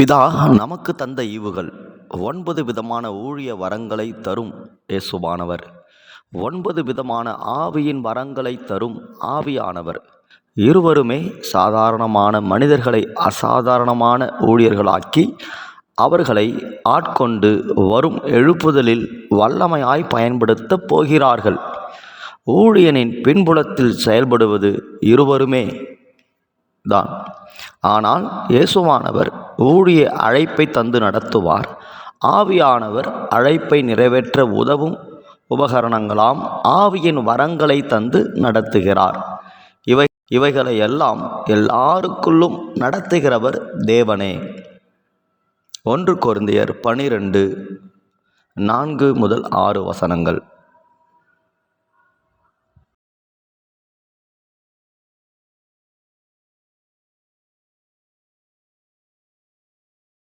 பிதா நமக்கு தந்த ஈவுகள். ஒன்பது விதமான ஊழிய வரங்களை தரும் இயேசுவானவர். ஒன்பது விதமான ஆவியின் வரங்களை தரும் ஆவியானவர். இருவருமே சாதாரணமான மனிதர்களை அசாதாரணமான ஊழியர்களாக்கி அவர்களை ஆட்கொண்டு வரும் எழுப்புதலில் வல்லமையாய் பயன்படுத்தப் போகிறார்கள். ஊழியனின் பின்புலத்தில் செயல்படுவது இருவருமே தான். ஆனால் இயேசுவானவர் ஊழிய அழைப்பை தந்து நடத்துவார். ஆவியானவர் அழைப்பை நிறைவேற்ற உதவும் உபகரணங்களாம் ஆவியின் வரங்களை தந்து நடத்துகிறார். இவை இவைகளை எல்லாம் எல்லாருக்குள்ளும் நடத்துகிறவர் தேவனே. ஒன்று கொரிந்தியர் பனிரெண்டு நான்கு முதல் ஆறு வசனங்கள்.